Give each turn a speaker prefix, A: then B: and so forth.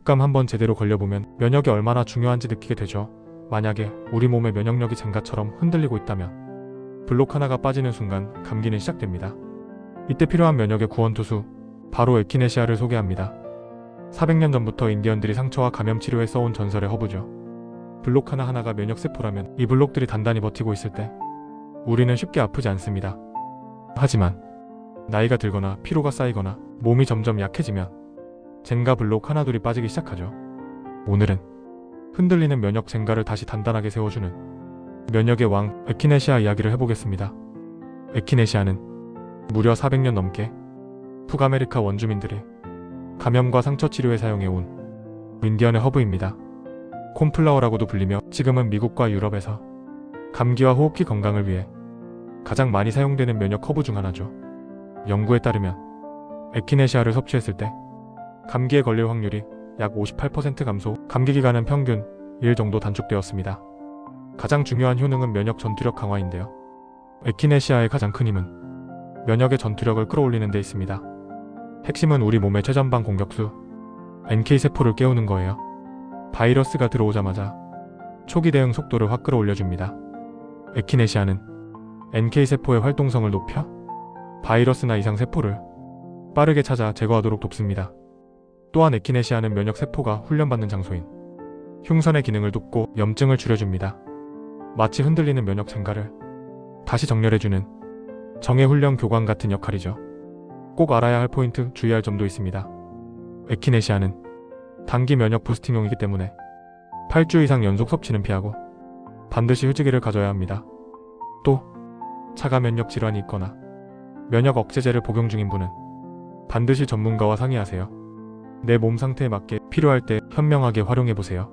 A: 독감 한번 제대로 걸려보면 면역이 얼마나 중요한지 느끼게 되죠. 만약에 우리 몸의 면역력이 젠가처럼 흔들리고 있다면 블록 하나가 빠지는 순간 감기는 시작됩니다. 이때 필요한 면역의 구원투수 바로 에키네시아를 소개합니다. 400년 전부터 인디언들이 상처와 감염 치료에 써온 전설의 허브죠. 블록 하나하나가 면역 세포라면 이 블록들이 단단히 버티고 있을 때 우리는 쉽게 아프지 않습니다. 하지만 나이가 들거나 피로가 쌓이거나 몸이 점점 약해지면 젠가 블록 하나둘이 빠지기 시작하죠. 오늘은 흔들리는 면역 젠가를 다시 단단하게 세워주는 면역의 왕 에키네시아 이야기를 해보겠습니다. 에키네시아는 무려 400년 넘게 북아메리카 원주민들이 감염과 상처 치료에 사용해온 인디언의 허브입니다. 콘플라워라고도 불리며 지금은 미국과 유럽에서 감기와 호흡기 건강을 위해 가장 많이 사용되는 면역 허브 중 하나죠. 연구에 따르면 에키네시아를 섭취했을 때 감기에 걸릴 확률이 약 58% 감소, 감기 기간은 평균 1 정도 단축되었습니다. 가장 중요한 효능은 면역 전투력 강화인데요. 에키네시아의 가장 큰 힘은 면역의 전투력을 끌어올리는 데 있습니다. 핵심은 우리 몸의 최전방 공격수 NK 세포를 깨우는 거예요. 바이러스가 들어오자마자 초기 대응 속도를 확 끌어올려줍니다. 에키네시아는 NK 세포의 활동성을 높여 바이러스나 이상 세포를 빠르게 찾아 제거하도록 돕습니다. 또한 에키네시아는 면역 세포가 훈련받는 장소인 흉선의 기능을 돕고 염증을 줄여줍니다. 마치 흔들리는 면역 쟁가를 다시 정렬해주는 정예 훈련 교관 같은 역할이죠. 꼭 알아야 할 포인트, 주의할 점도 있습니다. 에키네시아는 단기 면역 부스팅용이기 때문에 8주 이상 연속 섭취는 피하고 반드시 휴지기를 가져야 합니다. 또 차가 면역 질환이 있거나 면역 억제제를 복용 중인 분은 반드시 전문가와 상의하세요. 내 몸 상태에 맞게 필요할 때 현명하게 활용해 보세요.